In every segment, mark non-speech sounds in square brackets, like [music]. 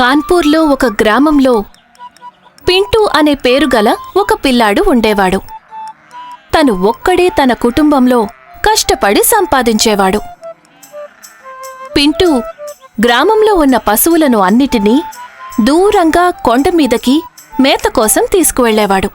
కాన్పూర్లో ఒక గ్రామంలో పింటూ అనే పేరు గల ఒక పిల్లాడు ఉండేవాడు. తను ఒక్కడే తన కుటుంబంలో కష్టపడి సంపాదించేవాడు. పింటూ గ్రామంలో ఉన్న పశువులను అన్నిటినీ దూరంగా కొండమీదకి మేత కోసం తీసుకువెళ్ళేవాడు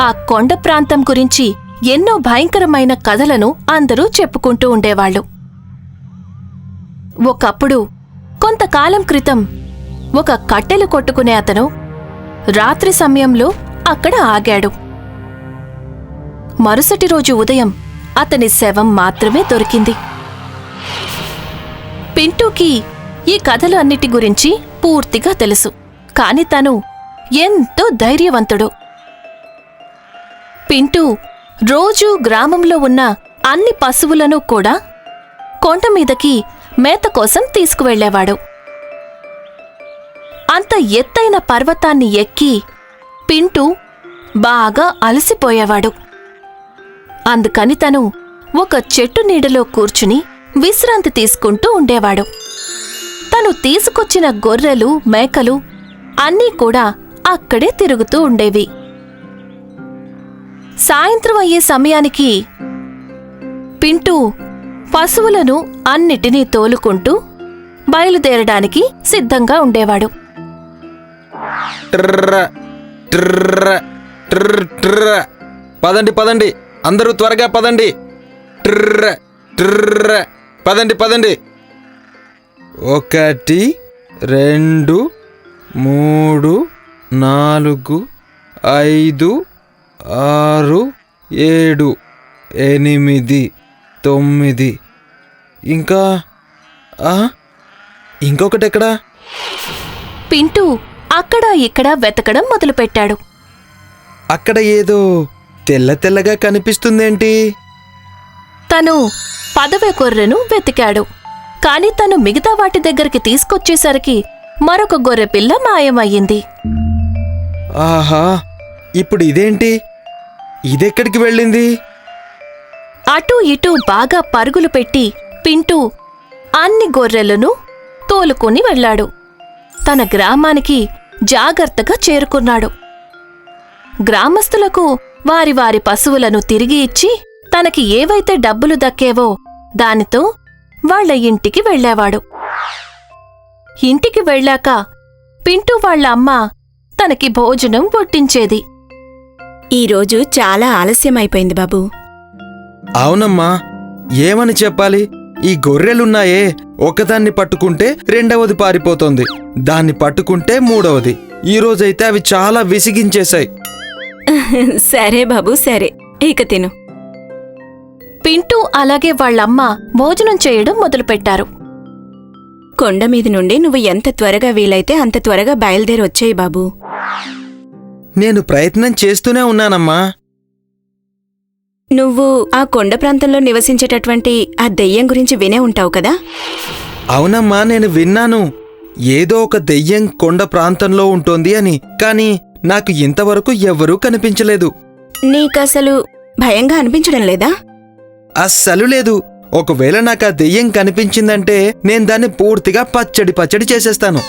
ఆ కొండ ప్రాంతం గురించి ఎన్నో భయంకరమైన కథలను అందరూ చెప్పుకుంటూ ఉండేవాళ్ళు. ఒకప్పుడు కొంతకాలం క్రితం ఒక కట్టెలు కొట్టుకునే అతను రాత్రి సమయంలో అక్కడ ఆగాడు. మరుసటి రోజు ఉదయం అతని శవం మాత్రమే దొరికింది. పింటూకి ఈ కథలు అన్నిటి గురించి పూర్తిగా తెలుసు కాని తను ఎంతో ధైర్యవంతుడు. పింటూ రోజూ గ్రామంలో ఉన్న అన్ని పశువులను కూడా కొండ మీదకి మేత కోసం తీసుకువెళ్ళేవాడు అంత ఎత్తైన పర్వతాన్ని ఎక్కి పింటూ బాగా అలసిపోయేవాడు. అందుకని తను ఒక చెట్టు నీడలో కూర్చుని విశ్రాంతి తీసుకుంటూ ఉండేవాడు. తను తీసుకొచ్చిన గొర్రెలు మేకలు అన్నీ కూడా అక్కడే తిరుగుతూ ఉండేవి. సాయంత్రం అయ్యే సమయానికి పింటూ పశువులను అన్నిటినీ తోలుకుంటూ బయలుదేరడానికి సిద్ధంగా ఉండేవాడు. పదండి పదండి. అందరూ త్వరగా పదండి. పదండి పదండి. ఒకటి రెండు మూడు నాలుగు ఐదు ఆరు ఏడు ఎనిమిది. తొమ్మిది. ఇంకా? ఆ? ఇంకొకటి ఎక్కడా పింటూ అక్కడా ఇక్కడా వెతకడం మొదలుపెట్టాడు. అక్కడ ఏదో తెల్ల తెల్లగా కనిపిస్తుందేంటి? తను పదవే గొర్రెను వెతికాడు. కాని తను మిగతా వాటి దగ్గరికి తీసుకొచ్చేసరికి మరొక గొర్రె పిల్ల మాయమయ్యింది. ఆహా! ఇప్పుడు ఇదేంటి? ఇదెక్కడికి వెళ్ళింది? అటూ ఇటూ బాగా పరుగులు పెట్టి పింటూ అన్ని గొర్రెలను తోలుకుని వెళ్ళాడు. తన గ్రామానికి జాగ్రత్తగా చేరుకున్నాడు. గ్రామస్తులకు వారి వారి పశువులను తిరిగి ఇచ్చి తనకి ఏవైతే డబ్బులు దక్కేవో దానితో వాళ్ళ ఇంటికి వెళ్ళేవాడు. ఇంటికి వెళ్ళాక పింటూ వాళ్ళ అమ్మ తనకి భోజనం వడ్డించేది. ఈరోజు చాలా ఆలస్యమైపోయింది బాబు. అవునమ్మా ఏమని చెప్పాలి? ఈ గొర్రెలున్నాయే ఒకదాన్ని పట్టుకుంటే రెండవది పారిపోతోంది. దాన్ని పట్టుకుంటే మూడవది. ఈ రోజైతే అవి చాలా విసిగించేశాయి. [laughs] సరే బాబు సరే. ఇక తిను. పింటూ అలాగే వాళ్ళమ్మ భోజనం చేయడం మొదలుపెట్టారు. కొండ మీద నుండి నువ్వు ఎంత త్వరగా వీలైతే అంత త్వరగా బయలుదేరి వచ్చేయి బాబు. నేను ప్రయత్నం చేస్తూనే ఉన్నానమ్మా. నువ్వు ఆ కొండ ప్రాంతంలో నివసించేటటువంటి ఆ దెయ్యం గురించి వినే ఉంటావు కదా? అవునమ్మా నేను విన్నాను. ఏదో ఒక దెయ్యం కొండ ప్రాంతంలో ఉంటుంది అని కానీ నాకు ఇంతవరకు ఎవ్వరూ కనిపించలేదు. నీకసలు భయంగా అనిపించడం లేదా? అస్సలు లేదు. ఒకవేళ నాకు ఆ దెయ్యం కనిపించిందంటే నేను దాన్ని పూర్తిగా పచ్చడి పచ్చడి చేసేస్తాను.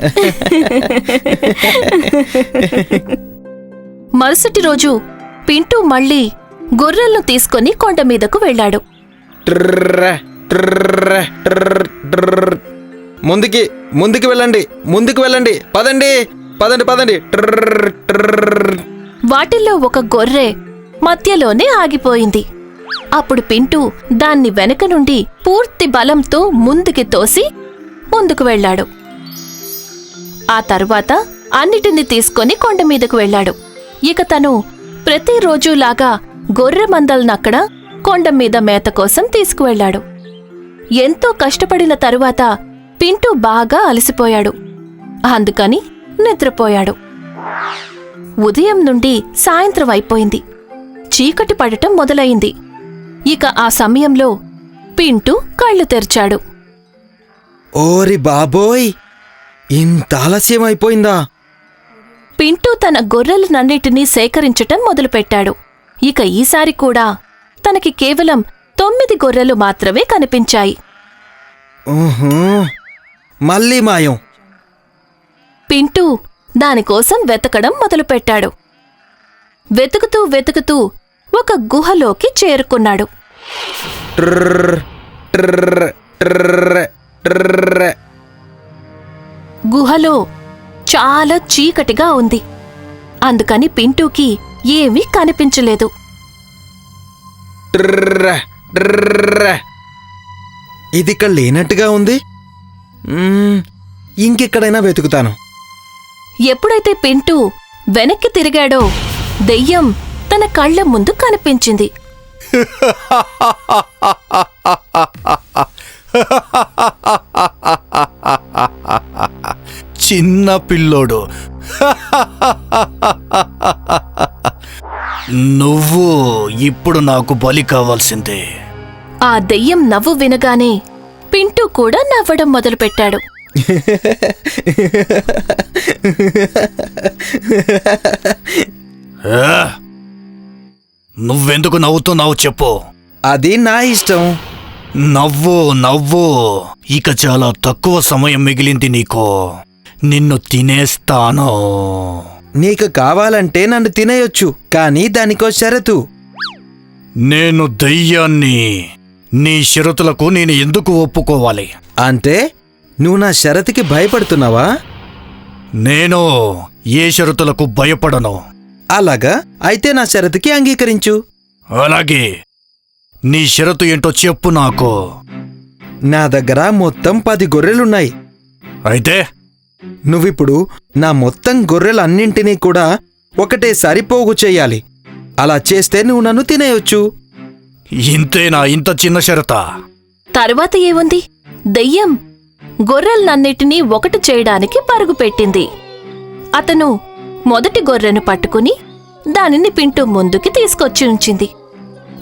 [laughs] మరుసటి రోజు పింటూ మళ్ళీ గొర్రెలను తీసుకొని కొండ మీదకు వెళ్ళాడు. ముందుకి ముందుకు వెళ్ళండి ముందుకు వెళ్ళండి. పదండి పదండి పదండి. వాటిల్లో ఒక గొర్రె మధ్యలోనే ఆగిపోయింది. అప్పుడు పింటూ దాన్ని వెనక నుండి పూర్తి బలంతో ముందుకి తోసి ముందుకు వెళ్ళాడు. ఆ తరువాత అన్నిటిని తీసుకొని కొండ మీదకు వెళ్ళాడు. ఇక తను ప్రతిరోజులాగా గొర్రె మందలనక్కడ కొండ మీద మేత కోసం తీసుకువెళ్ళాడు. ఎంతో కష్టపడిన తరువాత పింటూ బాగా అలసిపోయాడు. అందుకని నిద్రపోయాడు. ఉదయం నుండి సాయంత్రం అయిపోయింది. చీకటి పడటం మొదలయింది ఇక ఆ సమయంలో పింటూ కళ్ళు తెరిచాడు. ఓరి బాబోయ్! ఇంత ఆలస్యం అయిపోయిందా పింటూ తన గొర్రెలనన్నిటినీ సేకరించటం మొదలుపెట్టాడు. ఇక ఈసారి కూడా తనకి కేవలం తొమ్మిది గొర్రెలు మాత్రమే కనిపించాయి. మళ్ళీ మాయం. పింటూ దానికోసం వెతకడం మొదలుపెట్టాడు. వెతుకుతూ వెతుకుతూ ఒక గుహలోకి చేరుకున్నాడు. గుహలో చాలా చీకటిగా ఉంది. అందుకని పింటూకి ఏమీ కనిపించలేదు. ఇది ఇక్కడ లేనట్టుగా ఉంది? మ్మ్, ఇంకెక్కడైనా వెతుకుతాను. ఎప్పుడైతే పింటూ వెనక్కి తిరిగాడో దెయ్యం తన కళ్ళ ముందు కనిపించింది. చిన్న పిల్లోడు. [laughs] నువ్వు ఇప్పుడు నాకు బలి కావాల్సిందే. ఆ దెయ్యం నవ్వు వినగానే పింటూ కూడా నవ్వడం మొదలుపెట్టాడు. ఆ? నువ్వెందుకు నవ్వుతున్నావు చెప్పు. అది నా ఇష్టం. నవ్వు నవ్వు. ఇక చాలా తక్కువ సమయం మిగిలింది నీకు. నిన్ను తినేస్తాను. నీకు కావాలంటే నన్ను తినేయొచ్చు కానీ దానికో షరతు. నేను దయ్యాన్ని నీ షరతులకు నేను ఎందుకు ఒప్పుకోవాలి? అంటే నువ్వు నా షరతుకి భయపడుతున్నావా? నేను ఏ షరతులకు భయపడను? అలాగా? అయితే నా షరతుకి అంగీకరించు. అలాగే. నీ షరతు ఏంటో చెప్పు నాకు. నా దగ్గర మొత్తం పది గొర్రెలున్నాయి. అయితే నువ్విప్పుడు నా మొత్తం గొర్రెలన్నింటినీ కూడా ఒకటేసారి పోగు చెయ్యాలి అలా చేస్తే నువ్వు నన్ను తినేయొచ్చు. ఇంతేనా ఇంత చిన్న షరత? తరువాత ఏముంది? దెయ్యం గొర్రెలనన్నిటినీ ఒకటి చేయడానికి పరుగు పెట్టింది. అతను మొదటి గొర్రెను పట్టుకుని దానిని పింటూ ముందుకి తీసుకొచ్చి ఉంచింది.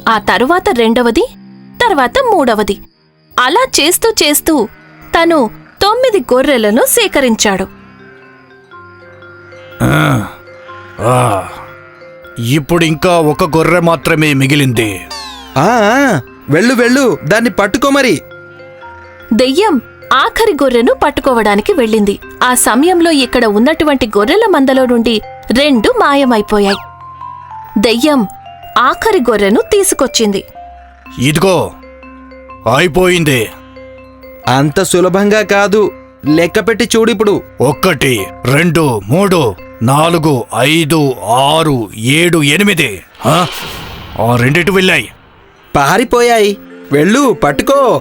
ఆ తరువాత రెండవది తర్వాత మూడవది. అలా చేస్తూ చేస్తూ తను తొమ్మిది గొర్రెలను సేకరించాడు. ఆ, ఇప్పుడు ఇంకా ఒక గొర్రె మాత్రమే మిగిలింది. ఆ వెళ్ళు వెళ్ళు దాన్ని పట్టుకో మరి. దెయ్యం ఆఖరి గొర్రెను పట్టుకోవడానికి వెళ్ళింది. ఆ సమయంలో ఇక్కడ ఉన్నటువంటి గొర్రెల మందలో నుండి రెండు మాయమైపోయాయి. దెయ్యం ఆఖరి గొర్రెను తీసుకొచ్చింది. ఇదిగో అయిపోయింది. అంత సులభంగా కాదు. లెక్కపెట్టి చూడిప్పుడు ఒక్కటి రెండు మూడు నాలుగు ఐదు ఆరు ఏడు ఎనిమిది. ఆ? ఆ రెండిటి వెళ్ళాయి. పారిపోయాయి. వెళ్ళు పట్టుకో.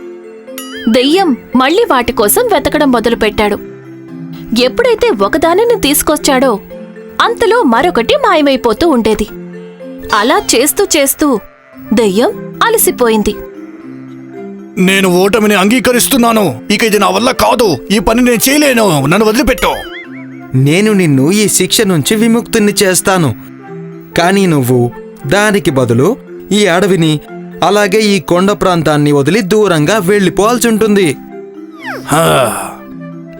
దెయ్యం మళ్ళీ వాటి కోసం వెతకడం మొదలుపెట్టాడు. ఎప్పుడైతే ఒకదానిని తీసుకొచ్చాడో అంతలో మరొకటి మాయమైపోతూ ఉండేది. అలా చేస్తూ చేస్తూ దెయ్యం అలసిపోయింది. నేను ఓటమిని అంగీకరిస్తున్నాను. ఇక ఇది నా వల్ల కాదు. ఈ పని నేను చేయలేను. నన్ను వదిలిపెట్టు. నేను నిన్ను ఈ శిక్ష నుంచి విముక్తుని చేస్తాను. కానీ నువ్వు దానికి బదులు ఈ అడవిని అలాగే ఈ కొండ ప్రాంతాన్ని వదిలి దూరంగా వెళ్ళిపోవాల్సి ఉంటుంది. హా,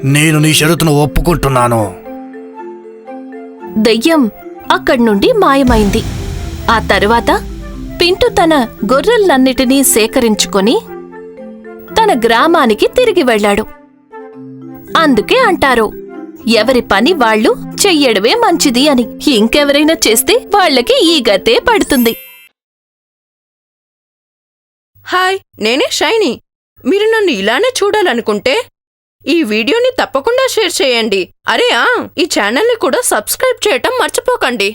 నేను నీ షరతును ఒప్పుకుంటున్నాను. దెయ్యం అక్కడి నుండి మాయమైంది. ఆ తరువాత పింటు తన గొర్రెలన్నిటినీ సేకరించుకొని తన గ్రామానికి తిరిగి వెళ్ళాడు. అందుకే అంటారు ఎవరి పని వాళ్ళు చెయ్యడమే మంచిది అని. ఇంకెవరైనా చేస్తే వాళ్ళకి ఈ గతే పడుతుంది. హాయ్ నేనే షైనీ. మీరు నన్ను ఇలానే చూడాలనుకుంటే ఈ వీడియోని తప్పకుండా షేర్ చేయండి. అరే ఆ ఈ ఛానల్ని కూడా సబ్స్క్రైబ్ చేయటం మర్చిపోకండి.